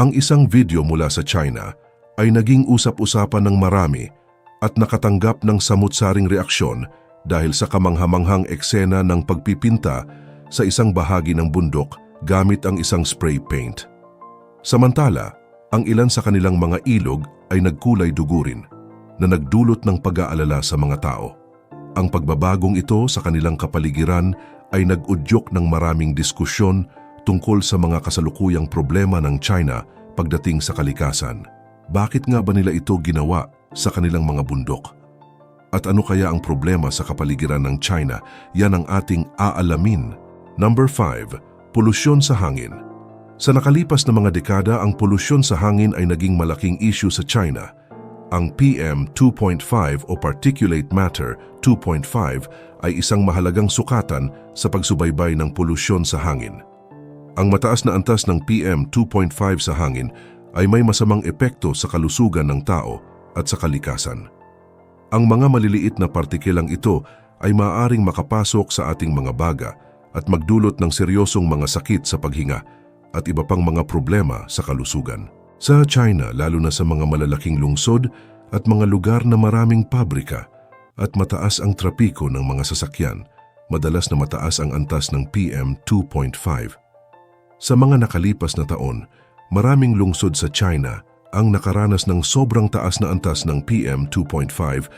Ang isang video mula sa China ay naging usap-usapan ng marami at nakatanggap ng samut-saring reaksyon dahil sa kamanghamanghang eksena ng pagpipinta sa isang bahagi ng bundok gamit ang isang spray paint. Samantala, ang ilan sa kanilang mga ilog ay nagkulay dugurin na nagdulot ng pag-aalala sa mga tao. Ang pagbabagong ito sa kanilang kapaligiran ay nag-udyok ng maraming diskusyon tungkol sa mga kasalukuyang problema ng China pagdating sa kalikasan. Bakit nga ba nila ito ginawa sa kanilang mga bundok? At ano kaya ang problema sa kapaligiran ng China? Yan ang ating aalamin. Number 5. Polusyon sa hangin. Sa nakalipas na mga dekada, ang polusyon sa hangin ay naging malaking issue sa China. Ang PM 2.5 o Particulate Matter 2.5 ay isang mahalagang sukatan sa pagsubaybay ng polusyon sa hangin. Ang mataas na antas ng PM 2.5 sa hangin ay may masamang epekto sa kalusugan ng tao at sa kalikasan. Ang mga maliliit na partikelang ito ay maaaring makapasok sa ating mga baga at magdulot ng seryosong mga sakit sa paghinga at iba pang mga problema sa kalusugan. Sa China, lalo na sa mga malalaking lungsod at mga lugar na maraming pabrika at mataas ang trapiko ng mga sasakyan, madalas na mataas ang antas ng PM 2.5. Sa mga nakalipas na taon, maraming lungsod sa China ang nakaranas ng sobrang taas na antas ng PM 2.5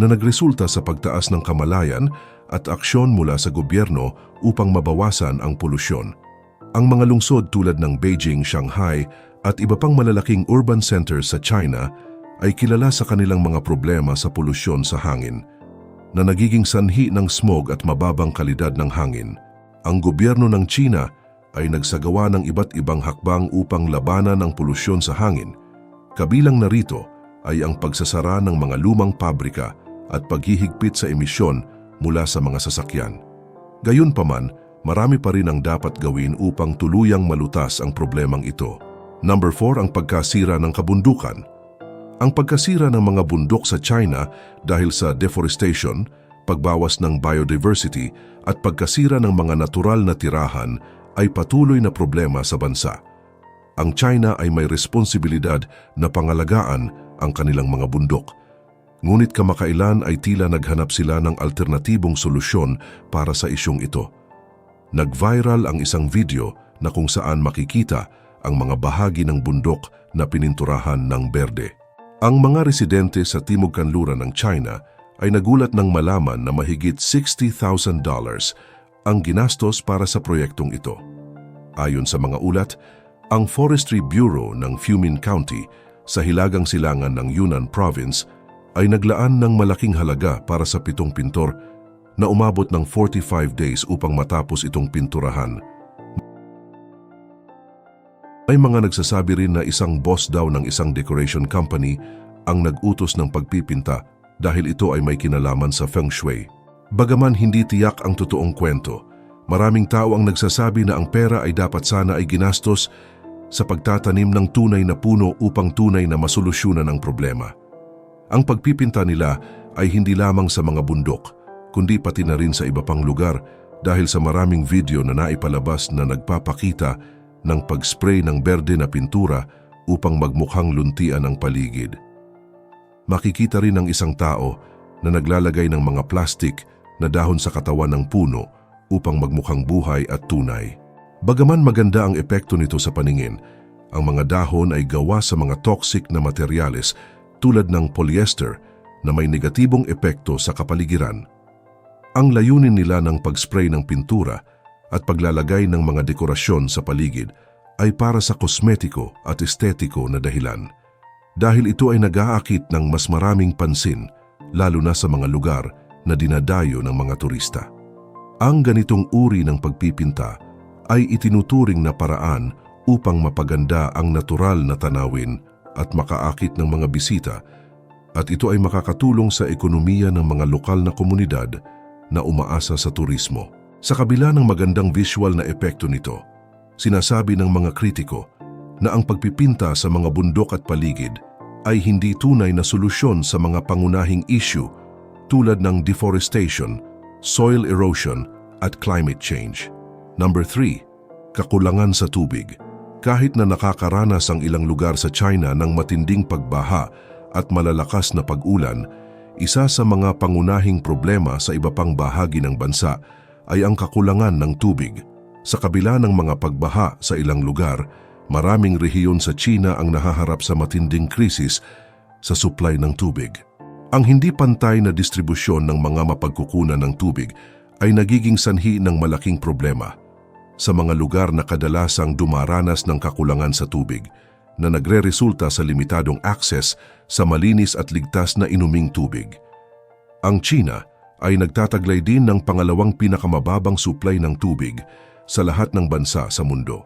na nagresulta sa pagtaas ng kamalayan at aksyon mula sa gobyerno upang mabawasan ang polusyon. Ang mga lungsod tulad ng Beijing, Shanghai at iba pang malalaking urban centers sa China ay kilala sa kanilang mga problema sa polusyon sa hangin na nagiging sanhi ng smog at mababang kalidad ng hangin. Ang gobyerno ng China ay nagsagawa ng iba't ibang hakbang upang labanan ang polusyon sa hangin. Kabilang narito ay ang pagsasara ng mga lumang pabrika at paghihigpit sa emisyon mula sa mga sasakyan. Gayunpaman, marami pa rin ang dapat gawin upang tuluyang malutas ang problemang ito. Number 4 ang pagkasira ng kabundukan. Ang pagkasira ng mga bundok sa China dahil sa deforestation, pagbawas ng biodiversity at pagkasira ng mga natural na tirahan ay patuloy na problema sa bansa. Ang China ay may responsibilidad na pangalagaan ang kanilang mga bundok. Ngunit kamakailan ay tila naghanap sila ng alternatibong solusyon para sa isyong ito. Nag-viral ang isang video na kung saan makikita ang mga bahagi ng bundok na pininturahan ng berde. Ang mga residente sa Timog Kanluran ng China ay nagulat ng malaman na mahigit $60,000 ang ginastos para sa proyektong ito. Ayon sa mga ulat, ang Forestry Bureau ng Fumin County sa hilagang silangan ng Yunnan Province ay naglaan ng malaking halaga para sa pitong pintor na umabot ng 45 days upang matapos itong pinturahan. May mga nagsasabi rin na isang boss daw ng isang decoration company ang nag-utos ng pagpipinta dahil ito ay may kinalaman sa feng shui. Bagaman hindi tiyak ang totoong kwento, maraming tao ang nagsasabi na ang pera ay dapat sana ay ginastos sa pagtatanim ng tunay na puno upang tunay na masolusyonan ang problema. Ang pagpipinta nila ay hindi lamang sa mga bundok, kundi pati na rin sa iba pang lugar dahil sa maraming video na naipalabas na nagpapakita ng pag-spray ng berde na pintura upang magmukhang luntian ang paligid. Makikita rin ang isang tao na naglalagay ng mga plastik na dahon sa katawan ng puno upang magmukhang buhay at tunay. Bagaman maganda ang epekto nito sa paningin, ang mga dahon ay gawa sa mga toxic na materyales tulad ng polyester na may negatibong epekto sa kapaligiran. Ang layunin nila ng pag-spray ng pintura at paglalagay ng mga dekorasyon sa paligid ay para sa kosmetiko at estetiko na dahilan. Dahil ito ay nag-aakit ng mas maraming pansin, lalo na sa mga lugar na dinadayo ng mga turista. Ang ganitong uri ng pagpipinta ay itinuturing na paraan upang mapaganda ang natural na tanawin at makaakit ng mga bisita at ito ay makakatulong sa ekonomiya ng mga lokal na komunidad na umaasa sa turismo. Sa kabila ng magandang visual na epekto nito, sinasabi ng mga kritiko na ang pagpipinta sa mga bundok at paligid ay hindi tunay na solusyon sa mga pangunahing issue tulad ng deforestation, soil erosion at climate change. Number 3. Kakulangan sa tubig. Kahit na nakakaranas ang ilang lugar sa China ng matinding pagbaha at malalakas na pag-ulan, isa sa mga pangunahing problema sa iba pang bahagi ng bansa ay ang kakulangan ng tubig. Sa kabila ng mga pagbaha sa ilang lugar, maraming rehiyon sa China ang nahaharap sa matinding krisis sa supply ng tubig. Ang hindi pantay na distribusyon ng mga mapagkukunan ng tubig ay nagiging sanhi ng malaking problema sa mga lugar na kadalasang dumaranas ng kakulangan sa tubig na nagre-resulta sa limitadong access sa malinis at ligtas na inuming tubig. Ang China ay nagtataglay din ng pangalawang pinakamababang supply ng tubig sa lahat ng bansa sa mundo.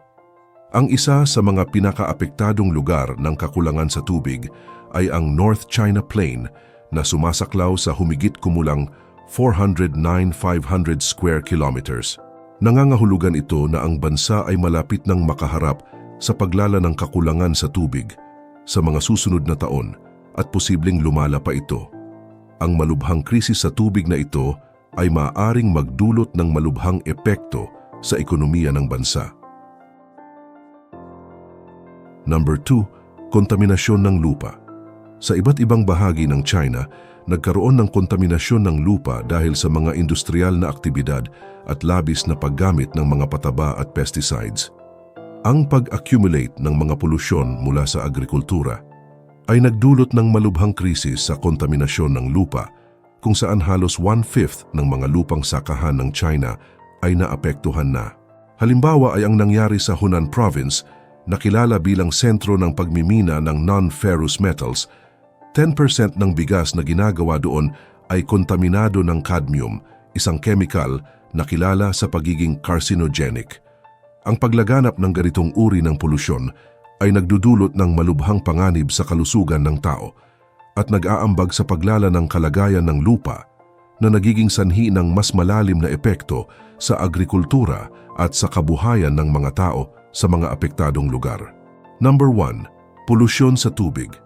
Ang isa sa mga pinakaapektadong lugar ng kakulangan sa tubig ay ang North China Plain na sumasaklaw sa humigit kumulang 409,500 square kilometers. Nangangahulugan ito na ang bansa ay malapit ng makaharap sa paglala ng kakulangan sa tubig sa mga susunod na taon at posibleng lumala pa ito. Ang malubhang krisis sa tubig na ito ay maaaring magdulot ng malubhang epekto sa ekonomiya ng bansa. Number 2, kontaminasyon ng lupa. Sa iba't ibang bahagi ng China, nagkaroon ng kontaminasyon ng lupa dahil sa mga industrial na aktibidad at labis na paggamit ng mga pataba at pesticides. Ang pag-accumulate ng mga polusyon mula sa agrikultura ay nagdulot ng malubhang krisis sa kontaminasyon ng lupa kung saan halos one-fifth ng mga lupang sakahan ng China ay naapektuhan na. Halimbawa ay ang nangyari sa Hunan Province na kilala bilang sentro ng pagmimina ng non-ferrous metals 10% ng bigas na ginagawa doon ay kontaminado ng cadmium, isang chemical na kilala sa pagiging carcinogenic. Ang paglaganap ng ganitong uri ng polusyon ay nagdudulot ng malubhang panganib sa kalusugan ng tao at nag-aambag sa paglala ng kalagayan ng lupa na nagiging sanhi ng mas malalim na epekto sa agrikultura at sa kabuhayan ng mga tao sa mga apektadong lugar. Number 1. Polusyon sa tubig.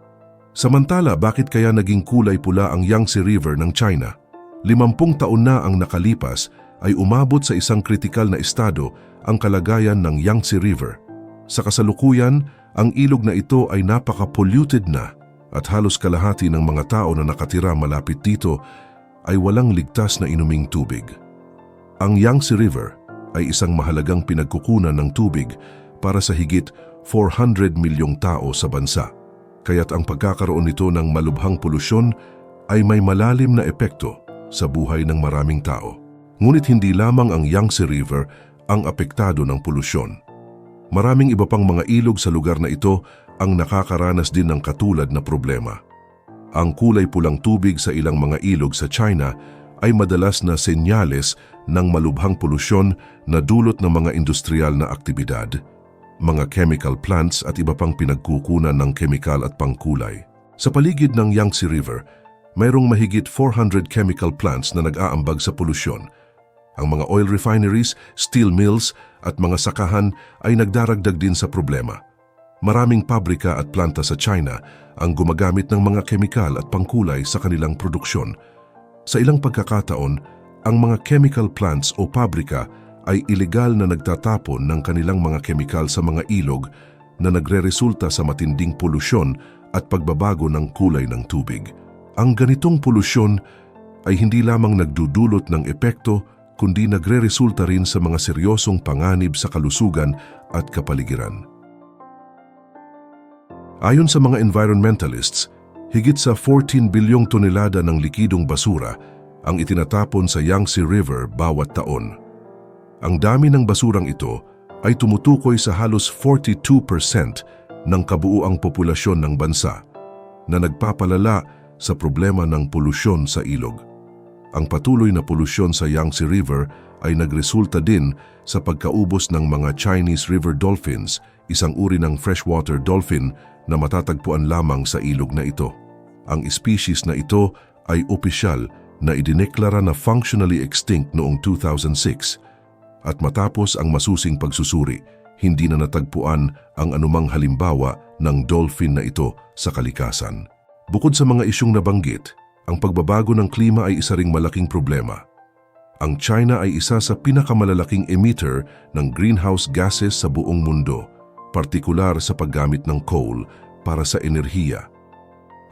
Samantala, bakit kaya naging kulay pula ang Yangtze River ng China? Limampung taon na ang nakalipas ay umabot sa isang kritikal na estado ang kalagayan ng Yangtze River. Sa kasalukuyan, ang ilog na ito ay napaka-polluted na at halos kalahati ng mga tao na nakatira malapit dito ay walang ligtas na inuming tubig. Ang Yangtze River ay isang mahalagang pinagkukunan ng tubig para sa higit 400 milyong tao sa bansa kaya't ang pagkakaroon nito ng malubhang polusyon ay may malalim na epekto sa buhay ng maraming tao. Ngunit hindi lamang ang Yangtze River ang apektado ng polusyon. Maraming iba pang mga ilog sa lugar na ito ang nakakaranas din ng katulad na problema. Ang kulay pulang tubig sa ilang mga ilog sa China ay madalas na senyales ng malubhang polusyon na dulot ng mga industrial na aktibidad mga chemical plants at iba pang pinagkukunan ng chemical at pangkulay. Sa paligid ng Yangtze River, mayroong mahigit 400 chemical plants na nag-aambag sa polusyon. Ang mga oil refineries, steel mills at mga sakahan ay nagdaragdag din sa problema. Maraming pabrika at planta sa China ang gumagamit ng mga chemical at pangkulay sa kanilang produksyon. Sa ilang pagkakataon, ang mga chemical plants o pabrika ay ilegal na nagtatapon ng kanilang mga kemikal sa mga ilog na nagre-resulta sa matinding polusyon at pagbabago ng kulay ng tubig. Ang ganitong polusyon ay hindi lamang nagdudulot ng epekto kundi nagre-resulta rin sa mga seryosong panganib sa kalusugan at kapaligiran. Ayon sa mga environmentalists, higit sa 14 bilyong tonelada ng likidong basura ang itinatapon sa Yangtze River bawat taon. Ang dami ng basurang ito ay tumutukoy sa halos 42% ng kabuuang populasyon ng bansa na nagpapalala sa problema ng polusyon sa ilog. Ang patuloy na polusyon sa Yangtze River ay nagresulta din sa pagkaubos ng mga Chinese river dolphins, isang uri ng freshwater dolphin na matatagpuan lamang sa ilog na ito. Ang species na ito ay opisyal na idineklara na functionally extinct noong 2006 at matapos ang masusing pagsusuri, hindi na natagpuan ang anumang halimbawa ng dolphin na ito sa kalikasan. Bukod sa mga isyong nabanggit, ang pagbabago ng klima ay isa ring malaking problema. Ang China ay isa sa pinakamalalaking emitter ng greenhouse gases sa buong mundo partikular sa paggamit ng coal para sa enerhiya.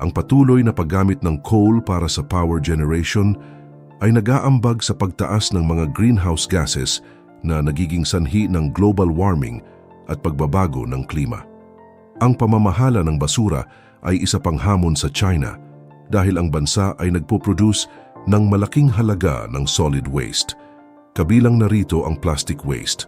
Ang patuloy na paggamit ng coal para sa power generation ay nag-aambag sa pagtaas ng mga greenhouse gases na nagiging sanhi ng global warming at pagbabago ng klima. Ang pamamahala ng basura ay isa pang hamon sa China dahil ang bansa ay nagpo-produce ng malaking halaga ng solid waste. Kabilang narito ang plastic waste.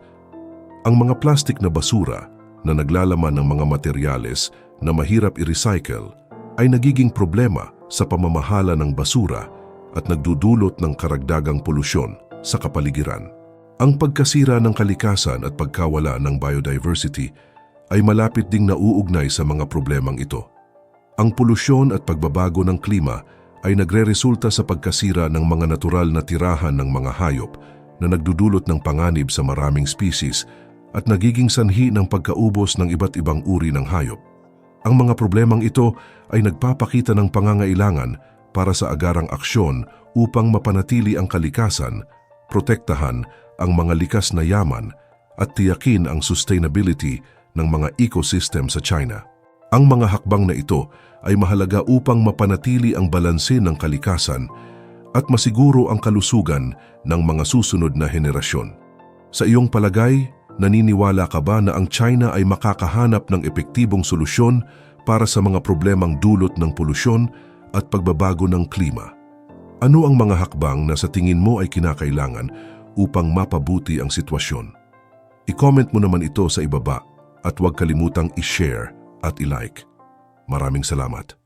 Ang mga plastic na basura na naglalaman ng mga materyales na mahirap i-recycle ay nagiging problema sa pamamahala ng basura at nagdudulot ng karagdagang polusyon sa kapaligiran. Ang pagkasira ng kalikasan at pagkawala ng biodiversity ay malapit ding nauugnay sa mga problemang ito. Ang polusyon at pagbabago ng klima ay nagreresulta sa pagkasira ng mga natural na tirahan ng mga hayop na nagdudulot ng panganib sa maraming species at nagiging sanhi ng pagkaubos ng iba't ibang uri ng hayop. Ang mga problemang ito ay nagpapakita ng pangangailangan para sa agarang aksyon upang mapanatili ang kalikasan, protektahan ang mga likas na yaman at tiyakin ang sustainability ng mga ecosystem sa China. Ang mga hakbang na ito ay mahalaga upang mapanatili ang balanse ng kalikasan at masiguro ang kalusugan ng mga susunod na henerasyon. Sa iyong palagay, naniniwala ka ba na ang China ay makakahanap ng epektibong solusyon para sa mga problemang dulot ng polusyon at pagbabago ng klima? Ano ang mga hakbang na sa tingin mo ay kinakailangan upang mapabuti ang sitwasyon? I-comment mo naman ito sa ibaba at huwag kalimutang i-share at i-like. Maraming salamat.